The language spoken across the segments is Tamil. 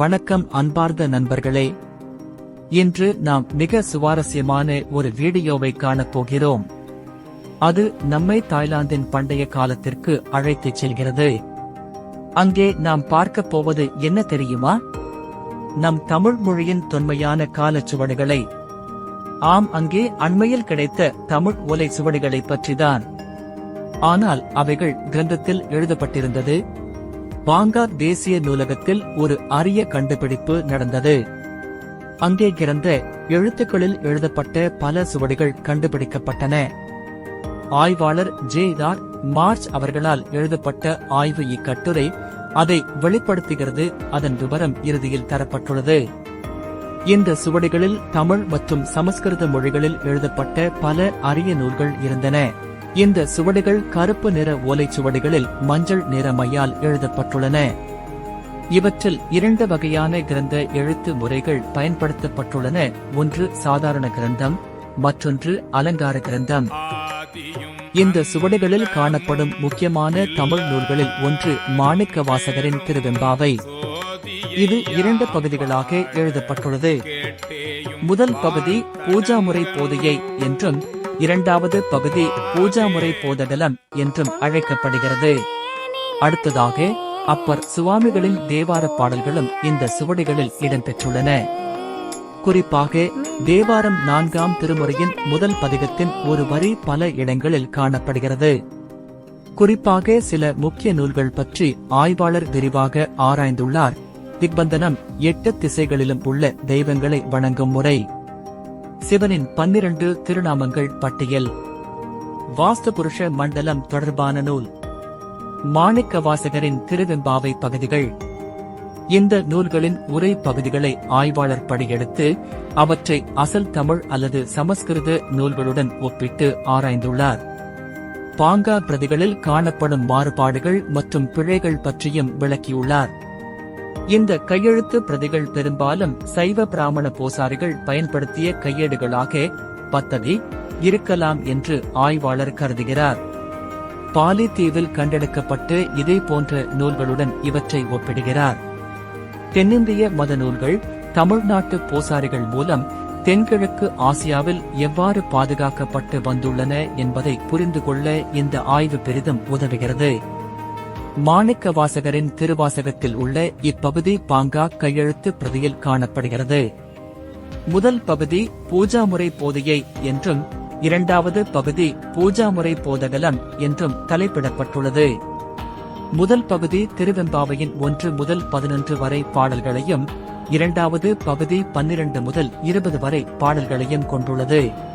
வணக்கம் அன்பார்ந்த நண்பர்களே. இன்று நாம் மிக சுவாரஸ்யமான ஒரு வீடியோவை காணப் போகிறோம். அது நம்மை தாய்லாந்தின் பண்டைய காலத்திற்கு அழைத்துச் செல்கிறது. அங்கே நாம் பார்க்கப் போவது என்ன தெரியுமா? நம் தமிழ் மொழியின் தொன்மையான காலச் சுவடுகளை. ஆம் அங்கே அண்மையில் கிடைத்த தமிழ் ஓலை சுவடுகளை பற்றிதான். ஆனால் அவைகள் கிரந்தத்தில் எழுதப்பட்டிருந்தது. பாங்கார் தேசிய நூலகத்தில் ஒரு அரிய கண்டுபிடிப்பு நடந்தது. அங்கே கிடந்த எழுத்துக்களில் எழுதப்பட்ட பல சுவடிகள் கண்டுபிடிக்கப்பட்டன. ஆய்வாளர் ஜே ஆர் மார்ச் அவர்களால் எழுதப்பட்ட ஆய்வு இக்கட்டுரை அதை வெளிப்படுத்துகிறது அதன் விவரம் இறுதியில் தரப்பட்டுள்ளது. இந்த சுவடிகளில் தமிழ் மற்றும் சமஸ்கிருத மொழிகளில் எழுதப்பட்ட பல அரிய நூல்கள் இருந்தன. இந்த சுவடுகள் கருப்பு நிற ஓலைச்சுவடிகளில் மஞ்சள் நிற மையால் எழுதப்பட்டுள்ளன. இவற்றில் இரண்டு வகையான கிரந்த எழுத்து முறைகள் பயன்படுத்தப்பட்டுள்ளன. ஒன்று சாதாரண கிரந்தம் மற்றொன்று அலங்கார கிரந்தம். இந்த சுவடுகளில் காணப்படும் முக்கியமான தமிழ் நூல்களில் ஒன்று மாணிக்க வாசகரின் திருவெம்பாவை. இது இரண்டு பகுதிகளாக எழுதப்பட்டுள்ளது. முதல் பகுதி பூஜா முறை போதையை என்றும் இரண்டாவது பகுதி பூஜா முறை போதகலம் என்றும் அழைக்கப்படுகிறது. அடுத்ததாக அப்பர் சுவாமிகளின் தேவார பாடல்களும் இந்த சுவடிகளில் இடம்பெற்றுள்ளன. குறிப்பாக தேவாரம் நான்காம் திருமுறையின் முதல் பதிகத்தின் ஒரு வரி பல இடங்களில் காணப்படுகிறது. குறிப்பாக சில முக்கிய நூல்கள் பற்றி ஆய்வாளர் விரிவாக ஆராய்ந்துள்ளார். திக்பந்தனம் எட்டு திசைகளிலும் உள்ள தெய்வங்களை வணங்கும் முறை. சிவனின் பன்னிரண்டு திருநாமங்கள் பட்டியல். வாஸ்து புருஷ மண்டலம் தொடர்பான நூல். மாணிக்க வாசகரின் திருவெம்பாவை பகுதிகள். இந்த நூல்களின் உரை பகுதிகளை ஆய்வாளர் படியெடுத்து அவற்றை அசல் தமிழ் அல்லது சமஸ்கிருத நூல்களுடன் ஒப்பிட்டு ஆராய்ந்துள்ளார். பாங்கா பிரதிகளில் காணப்படும் மாறுபாடுகள் மற்றும் பிழைகள் பற்றியும் விளக்கியுள்ளார். இந்த கையெழுத்து பிரதிகள் பெரும்பாலும் சைவ பிராமண போசாரிகள் பயன்படுத்திய கையேடுகளாக பத்ததி இருக்கலாம் என்று ஆய்வாளர் கருதுகிறார். பாலி தீவில் கண்டெடுக்கப்பட்டு இதே போன்ற நூல்களுடன் இவற்றை ஒப்பிடுகிறார். தென்னிந்திய மத நூல்கள் தமிழ்நாட்டு போசாரிகள் மூலம் தென்கிழக்கு ஆசியாவில் எவ்வாறு பாதுகாக்கப்பட்டு வந்துள்ளன என்பதை புரிந்து கொள்ள இந்த ஆய்வு பெரிதும் உதவுகிறது. மாணிக்க வாசகரின் திருவாசகத்தில் உள்ள இப்பகுதி பாங்கா கையெழுத்து பிரதியில் காணப்படுகிறது. முதல் பகுதி பூஜா முறை போதையை என்றும் இரண்டாவது பகுதி பூஜா முறை போதகலம் என்றும் தலைப்பிடப்பட்டுள்ளது. முதல் பகுதி திருவெம்பாவையின் ஒன்று முதல் பதினொன்று வரை பாடல்களையும் இரண்டாவது பகுதி பன்னிரண்டு முதல் இருபது வரை பாடல்களையும் கொண்டுள்ளது.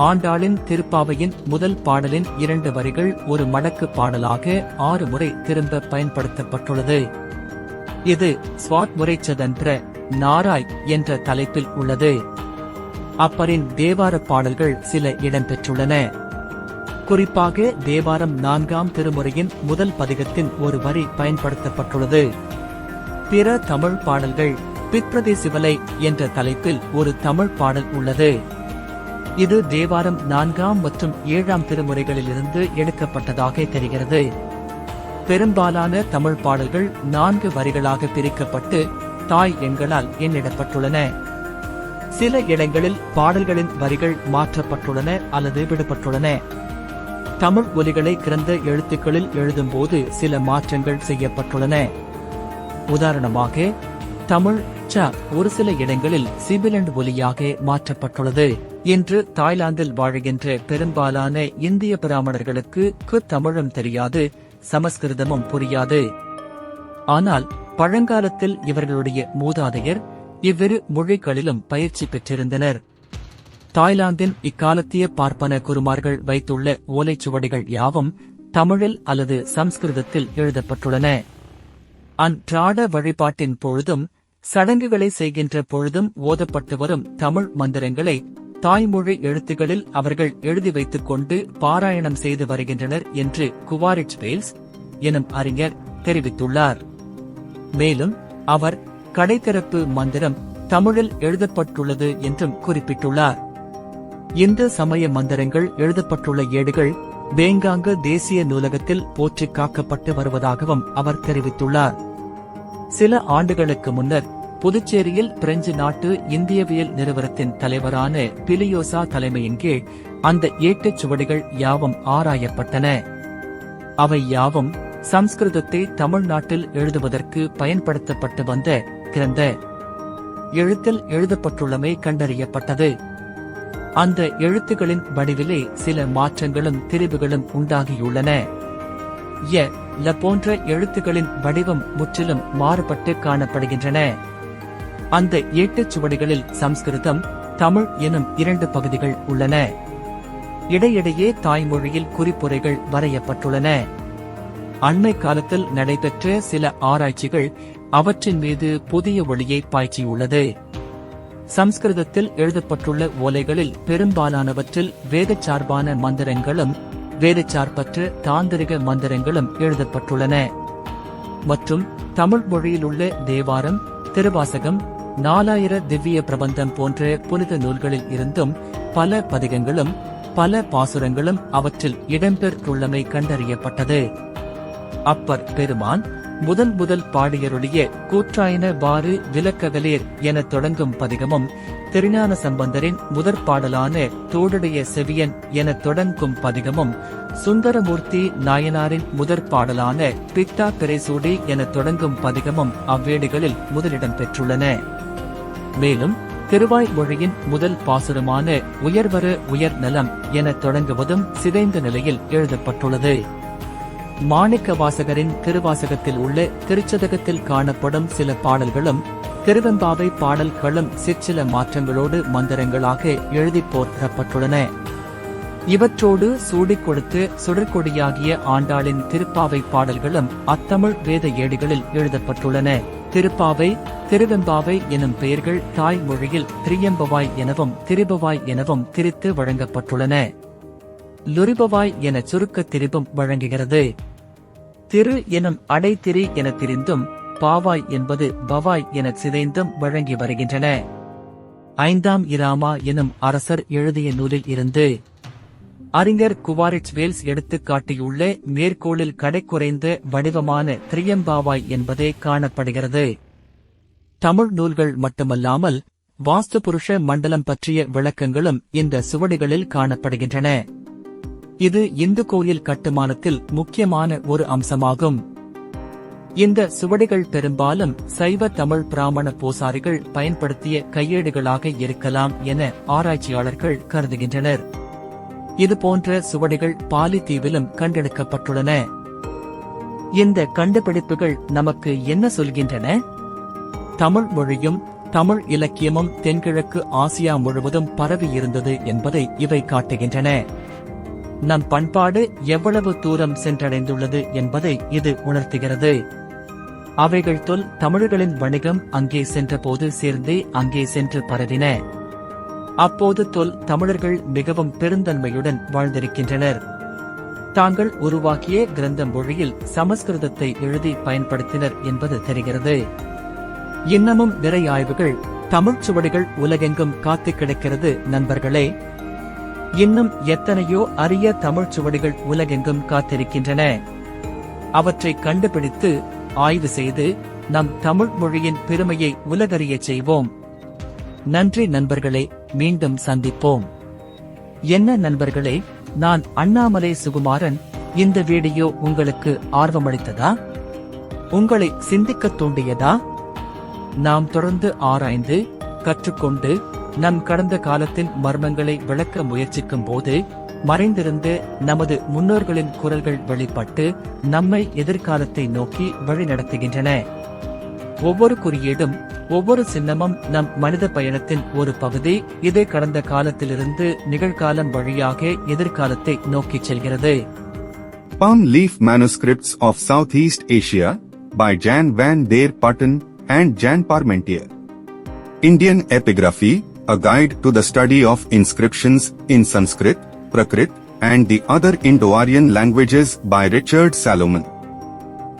ஆண்டாளின் திருப்பாவையின் முதல் பாடலின் இரண்டு வரிகள் ஒரு மடக்கு பாடலாக ஆறு முறை திரும்ப பயன்படுத்தப்பட்டுள்ளது. இது ஸ்வாட் முறைச்சதன்ற நாராய் என்ற தலைப்பில் உள்ளது. அப்பரின் தேவார பாடல்கள் சில இடம்பெற்றுள்ளன. குறிப்பாக தேவாரம் நான்காம் திருமுறையின் முதல் பதிகத்தின் ஒரு வரி பயன்படுத்தப்பட்டுள்ளது. பிற தமிழ் பாடல்கள் பிற்பிரதி சிவலை என்ற தலைப்பில் ஒரு தமிழ் பாடல் உள்ளது. இது தேவாரம் நான்காம் மற்றும் ஏழாம் திருமுறைகளிலிருந்து எடுக்கப்பட்டதாக தெரிகிறது. பெரும்பாலான தமிழ் பாடல்கள் நான்கு வரிகளாக பிரிக்கப்பட்டு தாய் எண்களால் எண்ணிடப்பட்டுள்ளன. சில இடங்களில் பாடல்களின் வரிகள் மாற்றப்பட்டுள்ளன அல்லது விடுபட்டுள்ளன. தமிழ் ஒலிகளை கிரந்த எழுத்துக்களில் எழுதும்போது சில மாற்றங்கள் செய்யப்பட்டுள்ளன. உதாரணமாக தமிழ் ச ஒரு சில இடங்களில் சிபிலண்ட் ஒலியாக மாற்றப்பட்டுள்ளது. இன்று தாய்லாந்தில் வாழ்கின்ற பெரும்பாலான இந்திய பிராமணர்களுக்கு கு தமிழும் தெரியாது சமஸ்கிருதமும் புரியாது. ஆனால் பழங்காலத்தில் இவர்களுடைய மூதாதையர் இவ்விரு மொழிகளிலும் பயிற்சி பெற்றிருந்தனர். தாய்லாந்தின் இக்காலத்திய பார்ப்பன குருமார்கள் வைத்துள்ள ஓலைச்சுவடிகள் யாவும் தமிழில் அல்லது சம்ஸ்கிருதத்தில் எழுதப்பட்டுள்ளன. அன்றாட வழிபாட்டின் பொழுதும் சடங்குகளை செய்கின்ற பொழுதும் ஓதப்பட்டு வரும் தமிழ் மந்திரங்களை தாய்மொழி எழுத்துகளில் அவர்கள் எழுதி வைத்துக் கொண்டு பாராயணம் செய்து வருகின்றனர் என்று குவாரிட் வேல்ஸ் எனும் அறிஞர் தெரிவித்துள்ளார். மேலும் அவர் கடைத்திறப்பு மந்திரம் தமிழில் எழுதப்பட்டுள்ளது என்றும் குறிப்பிட்டுள்ளார். இந்து சமய மந்திரங்கள் எழுதப்பட்டுள்ள ஏடுகள் வேங்காங்க தேசிய நூலகத்தில் போற்றி காக்கப்பட்டு வருவதாகவும் அவர் தெரிவித்துள்ளார். சில ஆண்டுகளுக்கு முன்னர் புதுச்சேரியில் பிரெஞ்சு நாட்டு இந்தியவியல் நிறுவனத்தின் தலைவரான பிலியோசா தலைமையின் கீழ் அந்த ஏட்டுச் சுவடிகள் யாவும் ஆராயப்பட்டன. அவை யாவும் சம்ஸ்கிருதத்தை தமிழ்நாட்டில் எழுதுவதற்கு பயன்படுத்தப்பட்டு வந்த கிரந்த. எழுத்தில் எழுதப்பட்டுள்ளமை கண்டறியப்பட்டது. அந்த எழுத்துகளின் வடிவிலே சில மாற்றங்களும் திரிவுகளும் உண்டாகியுள்ளன. ய ல போன்ற எழுத்துகளின் வடிவம் முற்றிலும் மாறுபட்டு காணப்படுகின்றன. அந்த ஏட்டுச் சுவடிகளில் சம்ஸ்கிருதம் தமிழ் எனும் இரண்டு பகுதிகள் உள்ளன. இடையிடையே தாய்மொழியில் குறிப்புரைகள் வரையப்பட்டுள்ளன. அண்மை காலத்தில் நடைபெற்ற சில ஆராய்ச்சிகள் அவற்றின் மீது புதிய ஒளியை பாய்ச்சியுள்ளது. சம்ஸ்கிருதத்தில் எழுதப்பட்டுள்ள ஓலைகளில் பெரும்பாலானவற்றில் வேதச்சார்பான மந்திரங்களும் வேதச்சார்பற்ற தாந்திரிக மந்திரங்களும் எழுதப்பட்டுள்ளன. மற்றும் தமிழ் மொழியிலுள்ள தேவாரம் திருவாசகம் நாலாயிர திவ்ய பிரபந்தம் போன்ற புனித நூல்களில் இருந்தும் பல பதிகங்களும் பல பாசுரங்களும் அவற்றில் இடம்பெற்றுள்ளமை கண்டறியப்பட்டது. அப்பர் பெருமான் முதல் முதல் பாடியருடைய கூற்றாயின வாறு விலக்ககலேர் என தொடங்கும் பதிகமும் திருஞான சம்பந்தரின் முதற் பாடலான தோடுடைய செவியன் என தொடங்கும் பதிகமும் சுந்தரமூர்த்தி நாயனாரின் முதற் பாடலான பித்தா பிறைசூடி என தொடங்கும் பதிகமும் அவ்வேடுகளில் முதலிடம் பெற்றுள்ளன. மேலும் திருவாய் மொழியின் முதல் பாசுரமான உயர்வரு உயர் நலம் என தொடங்குவதும் சிதைந்த நிலையில் எழுதப்பட்டுள்ளது. மாணிக்க வாசகரின் திருவாசகத்தில் உள்ள திருச்சதகத்தில் காணப்படும் சில பாடல்களும் திருவெம்பாவை பாடல்களும் சிற்சில மாற்றங்களோடு மந்திரங்களாக எழுதி போற்றப்பட்டுள்ளன. இவற்றோடு சூடிக் கொடுத்து சுடற்கொடியாகிய ஆண்டாளின் திருப்பாவை பாடல்களும் அத்தமிழ் வேத ஏடுகளில் எழுதப்பட்டுள்ளன. திருப்பாவை திருவெம்பாவை எனும் பெயர்கள் தாய்மொழியில் திரியம்பவாய் எனவும் திரிபவாய் எனவும் திரித்து வழங்கப்பட்டுள்ளன. லுரிபவாய் என சுருக்க திரிபும் வழங்குகிறது. திரு எனும் அடைத்திரி என திரிந்தும் பாவாய் என்பது பவாய் என சிதைந்தும் வழங்கி வருகின்றன. ஐந்தாம் இராமா எனும் அரசர் எழுதிய நூலில் இருந்து அறிஞர் குவாரிச் வேல்ஸ் எடுத்து காட்டியுள்ள மேற்கோளில் கடைக்குறைந்த வடிவமான திரியம்பாவாய் என்பதே காணப்படுகிறது. தமிழ் நூல்கள் மட்டுமல்லாமல் வாஸ்து புருஷ மண்டலம் பற்றிய விளக்கங்களும் இந்த சுவடிகளில் காணப்படுகின்றன. இது இந்து கோயில் கட்டுமானத்தில் முக்கியமான ஒரு அம்சமாகும். இந்த சுவடிகள் பெரும்பாலும் சைவ தமிழ் பிராமண பூசாரிகள் பயன்படுத்திய கையேடுகளாக இருக்கலாம் என ஆராய்ச்சியாளர்கள் கருதுகின்றனர். இது போன்ற சுவடிகள் பாலித்தீவிலும் கண்டெடுக்கப்பட்டுள்ளன. இந்த கண்டுபிடிப்புகள் நமக்கு என்ன சொல்கின்றன? தமிழ் மொழியும் தமிழ் இலக்கியமும் தென்கிழக்கு ஆசியா முழுவதும் பரவி இருந்தது என்பதை இவை காட்டுகின்றன. நம் பண்பாடு எவ்வளவு தூரம் சென்றடைந்துள்ளது என்பதை இது உணர்த்துகிறது. அவைகள் தொல் தமிழர்களின் வணிகம் அங்கே சென்றபோது சேர்ந்தே அங்கே சென்று பரவின. அப்போது தொல் தமிழர்கள் மிகவும் பெருந்தன்மையுடன் வாழ்ந்திருக்கின்றனர். தாங்கள் உருவாக்கிய கிரந்த மொழியில் சமஸ்கிருதத்தை எழுதி பயன்படுத்தினர் என்பது தெரிகிறது. இன்னமும் நிறை ஆய்வுகள் தமிழ்ச் சுவடிகள் உலகெங்கும் காத்து கிடக்கிறது நண்பர்களே. இன்னும் எத்தனையோ அரிய தமிழ்ச் சுவடிகள் உலகெங்கும் காத்திருக்கின்றன. அவற்றை கண்டுபிடித்து ஆய்வு செய்து நம் தமிழ் மொழியின் பெருமையை உலகறியச் செய்வோம். நன்றி நண்பர்களே. மீண்டும் சந்திப்போம். என்ன நண்பர்களே நான் அண்ணாமலை சுகுமாரன். இந்த வீடியோ உங்களுக்கு ஆர்வமளித்ததா? உங்களை சிந்திக்க தூண்டியதா? நாம் தொடர்ந்து ஆராய்ந்து கற்றுக்கொண்டு நம் கடந்த காலத்தின் மர்மங்களை விளக்க முயற்சிக்கும் போது மறைந்திருந்த நமது முன்னோர்களின் குரல்கள் வெளிப்பட்டு நம்மை எதிர்காலத்தை நோக்கி வழிநடத்துகின்றன. ஒவ்வொரு குறியீடும் ஒவ்வொரு சின்னமும் நம் மனித பயணத்தின் ஒரு பகுதி இது கடந்த காலத்திலிருந்து நிகழ்காலம் வழியாக எதிர்காலத்தை நோக்கிச் செல்கிறது Palm Leaf Manuscripts of Southeast Asia by Jan van der Putten and Jan Parmentier. Indian Epigraphy, a guide to the study of inscriptions in Sanskrit, Prakrit, and the other Indo-Aryan languages by Richard Salomon.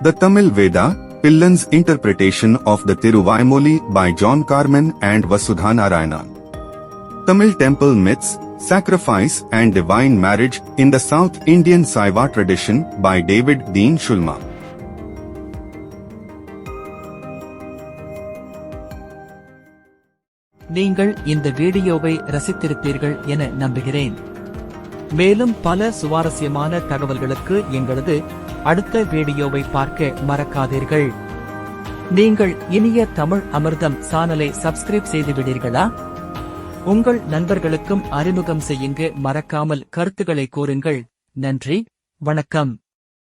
The Tamil Veda, Pillan's interpretation of the Tiruvayamoli by John Carmen and Vasudha Narayanan. Tamil temple myths, sacrifice and divine marriage in the South Indian Saiva tradition by David Dean Shulman. நீங்கள் இந்த வீடியோவை ரசித்திருப்பீர்கள் என நம்புகிறேன் மேலும் பல சுவாரஸ்யமான தகவல்களுக்கு எங்களது அடுத்த வீடியோவை பார்க்க மறக்காதீர்கள். நீங்கள் இனிய தமிழ் அமிர்தம் சானலை சப்ஸ்கிரைப் செய்து விடீர்களா உங்கள் நண்பர்களுக்கும் அறிமுகம் செய்யுங்க. மறக்காமல் கருத்துக்களை கூறுங்கள். நன்றி. வணக்கம்.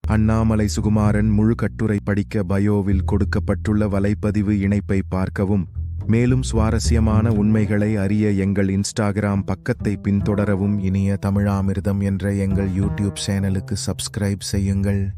அண்ணாமலை சுகுமாரன் முழு கட்டுரை படிக்க பயோவில் கொடுக்கப்பட்டுள்ள வலைப்பதிவு இணைப்பை பார்க்கவும். மேலும் சுவாரஸ்யமான உண்மைகளை அறிய எங்கள் இன்ஸ்டாகிராம் பக்கத்தை பின்தொடரவும் இனிய தமிழாமிர்தம் என்ற எங்கள் யூடியூப் சேனலுக்கு சப்ஸ்கிரைப் செய்யுங்கள்.